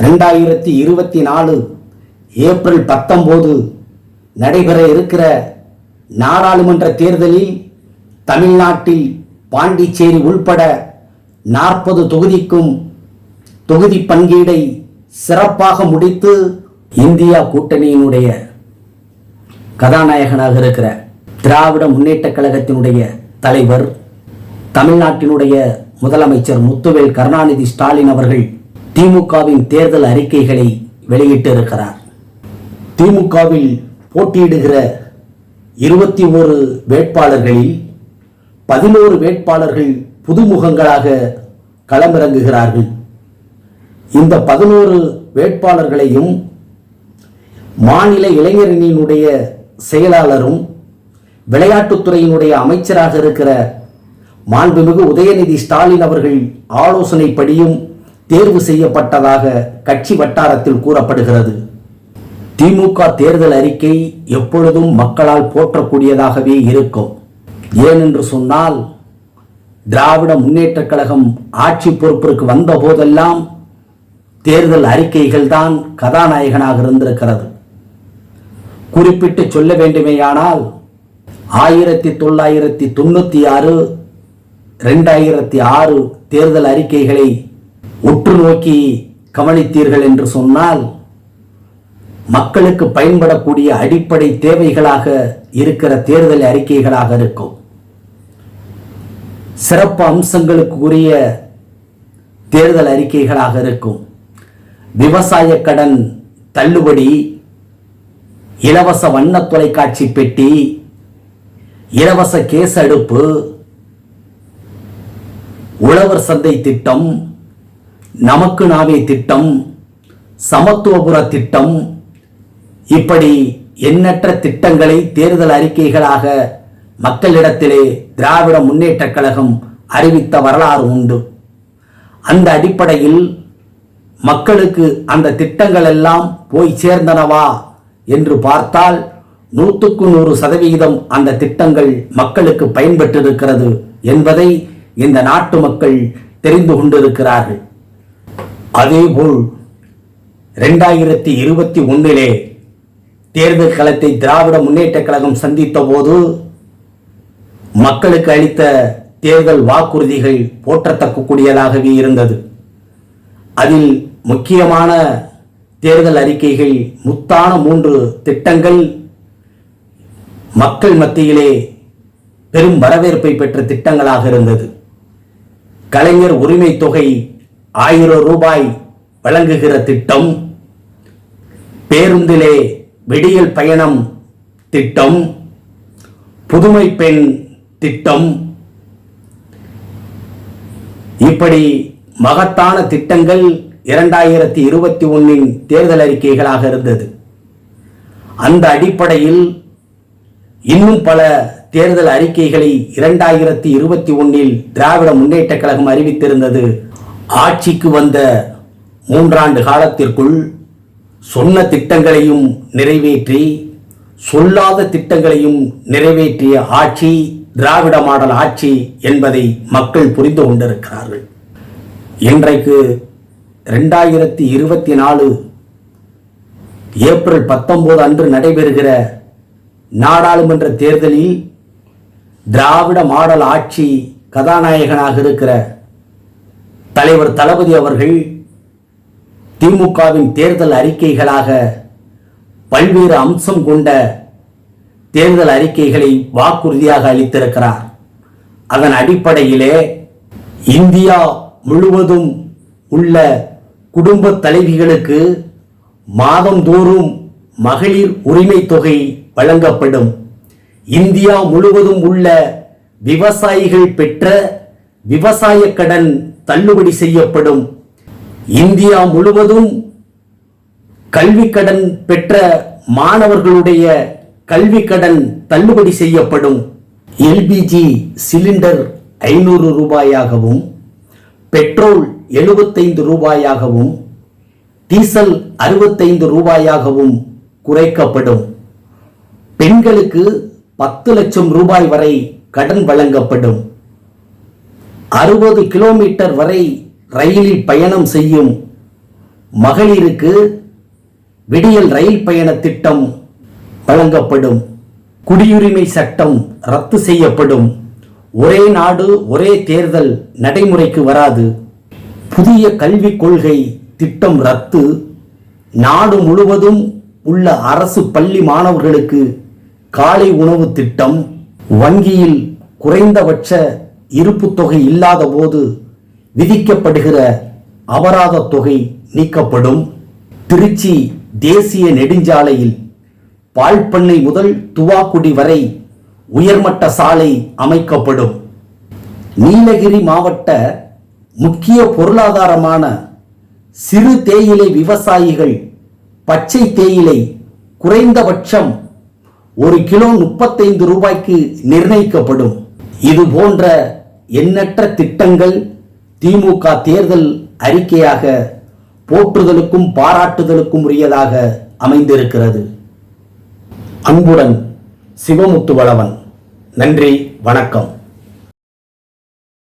ரெண்டாயிரத்தி இருபத்தி நாலு ஏப்ரல் பத்தொம்போது நடைபெற இருக்கிற நாடாளுமன்ற தேர்தலில் தமிழ்நாட்டில் பாண்டிச்சேரி உள்பட நாற்பது தொகுதிக்கும் தொகுதி பங்கீடை சிறப்பாக முடித்து இந்தியா கூட்டணியினுடைய கதாநாயகனாக இருக்கிற திராவிட முன்னேற்றக் கழகத்தினுடைய தலைவர் தமிழ்நாட்டினுடைய முதலமைச்சர் முத்துவேல் கருணாநிதி ஸ்டாலின் அவர்கள் திமுகவின் தேர்தல் அறிக்கைகளை வெளியிட்டிருக்கிறார். திமுகவில் போட்டியிடுகிற இருபத்தி ஒரு வேட்பாளர்களில் பதினோரு வேட்பாளர்கள் புதுமுகங்களாக களமிறங்குகிறார்கள். இந்த பதினோரு வேட்பாளர்களையும் மாநில இளைஞரணியினுடைய செயலாளரும் விளையாட்டுத்துறையினுடைய அமைச்சராக இருக்கிற மாண்புமிகு உதயநிதி ஸ்டாலின் அவர்கள் ஆலோசனைப்படியும் தேர்வு செய்யப்பட்டதாக கட்சி வட்டாரத்தில் கூறப்படுகிறது. திமுக தேர்தல் அறிக்கை எப்பொழுதும் மக்களால் போற்றக்கூடியதாகவே இருக்கும். ஏனென்று சொன்னால் திராவிட முன்னேற்றக் கழகம் ஆட்சி பொறுப்பிற்கு வந்த போதெல்லாம் தேர்தல் அறிக்கைகள் தான் கதாநாயகனாக இருந்திருக்கிறது. குறிப்பிட்டு சொல்ல வேண்டுமேயானால் ஆயிரத்தி தொள்ளாயிரத்தி தொண்ணூற்றி ஆறு ரெண்டாயிரத்தி ஆறு தேர்தல் அறிக்கைகளை உற்று நோக்கி கவனித்தீர்கள் என்று சொன்னால் மக்களுக்கு பயன்படக்கூடிய அடிப்படை தேவைகளாக இருக்கிற தேர்தல் அறிக்கைகளாக இருக்கும். சிறப்பு அம்சங்களுக்கு உரிய தேர்தல் அறிக்கைகளாக இருக்கும். விவசாய கடன் தள்ளுபடி இலவச வண்ண தொலைக்காட்சி பெட்டி இலவச கேஸ் அடுப்பு உழவர் சந்தை திட்டம் நமக்கு நாவே திட்டம் சமத்துவபுர திட்டம். இப்படி எண்ணற்ற திட்டங்களை தேர்தல் அறிக்கைகளாக மக்களிடத்திலே திராவிட முன்னேற்றக் கழகம் அறிவித்த வரலாறு உண்டு. அந்த அடிப்படையில் மக்களுக்கு அந்த திட்டங்கள் எல்லாம் போய் சேர்ந்தனவா என்று பார்த்தால் நூற்றுக்கு நூறு சதவிகிதம் அந்த திட்டங்கள் மக்களுக்கு பயன்பெற்றிருக்கிறது என்பதை இந்த நாட்டு மக்கள் தெரிந்து கொண்டிருக்கிறார்கள். அதேபோல் ரெண்டாயிரத்தி இருபத்தி ஒன்றிலே தேர்தல் களத்தை திராவிட முன்னேற்ற கழகம் சந்தித்த போது மக்களுக்கு அளித்த தேர்தல் வாக்குறுதிகள் போற்றத்தக்கக்கூடியதாகவே இருந்தது. அதில் முக்கியமான தேர்தல் அறிக்கைகள் முத்தான மூன்று திட்டங்கள் மக்கள் மத்தியிலே பெரும் வரவேற்பை பெற்ற திட்டங்களாக இருந்தது. கலைஞர் உரிமை தொகை ஆயிரம் ரூபாய் வழங்குகிற திட்டம் பேருந்திலே விடியல் பயணம் திட்டம் புதுமை பெண் திட்டம். இப்படி மகத்தான திட்டங்கள் இரண்டாயிரத்தி இருபத்தி ஒன்னின் தேர்தல் அறிக்கைகளாக இருந்தது. அந்த அடிப்படையில் இன்னும் பல தேர்தல் அறிக்கைகளை இரண்டாயிரத்தி இருபத்தி ஒன்னில் திராவிட முன்னேற்ற கழகம் அறிவித்திருந்தது. ஆட்சிக்கு வந்த மூன்றாண்டு காலத்திற்குள் சொன்ன திட்டங்களையும் நிறைவேற்றி சொல்லாத திட்டங்களையும் நிறைவேற்றிய ஆட்சி திராவிட மாடல் ஆட்சி என்பதை மக்கள் புரிந்து கொண்டிருக்கிறார்கள். இன்றைக்கு ரெண்டாயிரத்தி இருபத்தி நாலு ஏப்ரல் பத்தொன்பது அன்று நடைபெறுகிற நாடாளுமன்ற தேர்தலில் திராவிட மாடல் ஆட்சி கதாநாயகனாக இருக்கிற தலைவர் தளபதி அவர்கள் திமுகவின் தேர்தல் அறிக்கைகளாக பல்வேறு அம்சம் கொண்ட தேர்தல் அறிக்கைகளை வாக்குறுதியாக அளித்திருக்கிறார். அதன் அடிப்படையிலே இந்தியா முழுவதும் உள்ள குடும்ப தலைவிகளுக்கு மாதந்தோறும் மகளிர் உரிமை தொகை வழங்கப்படும். இந்தியா முழுவதும் உள்ள விவசாயிகள் பெற்ற விவசாய கடன் தள்ளுபடி செய்யப்படும். இந்தியா முழுவதும் கல்வி கடன் பெற்ற மாணவர்களுடைய கல்வி கடன் தள்ளுபடி செய்யப்படும். எல்பிஜி சிலிண்டர் ஐநூறு ரூபாயாகவும் பெட்ரோல் எழுபத்தைந்து ரூபாயாகவும் டீசல் அறுபத்தைந்து ரூபாயாகவும் குறைக்கப்படும். பெண்களுக்கு பத்து லட்சம் ரூபாய் வரை கடன் வழங்கப்படும். அறுபது கிலோமீட்டர் வரை ரயிலில் பயணம் செய்யும் மகளிருக்கு விடியல் ரயில் பயண திட்டம் வழங்கப்படும். குடியுரிமை சட்டம் ரத்து செய்யப்படும். ஒரே நாடு ஒரே தேர்தல் நடைமுறைக்கு வராது. புதிய கல்விக் கொள்கை திட்டம் ரத்து. நாடு முழுவதும் உள்ள அரசு பள்ளி மாணவர்களுக்கு காலை உணவு திட்டம். வங்கியில் குறைந்தபட்ச இருப்பு தொகை இல்லாத போது விதிக்கப்படுகிற அபராத தொகை நீக்கப்படும். திருச்சி தேசிய நெடுஞ்சாலையில் பால் பண்ணை முதல் துவாக்குடி வரை உயர்மட்ட சாலை அமைக்கப்படும். நீலகிரி மாவட்ட முக்கிய பொருளாதாரமான சிறு தேயிலை விவசாயிகள் பச்சை தேயிலை குறைந்தபட்சம் ஒரு கிலோ முப்பத்தைந்து ரூபாய்க்கு நிர்ணயிக்கப்படும். இது போன்ற எண்ணற்ற திட்டங்கள் திமுக தேர்தல் அறிக்கையாக போற்றுதலுக்கும் பாராட்டுதலுக்கும் உரியதாக அமைந்திருக்கிறது. அன்புடன் சிவமுத்துவளவன். நன்றி வணக்கம்.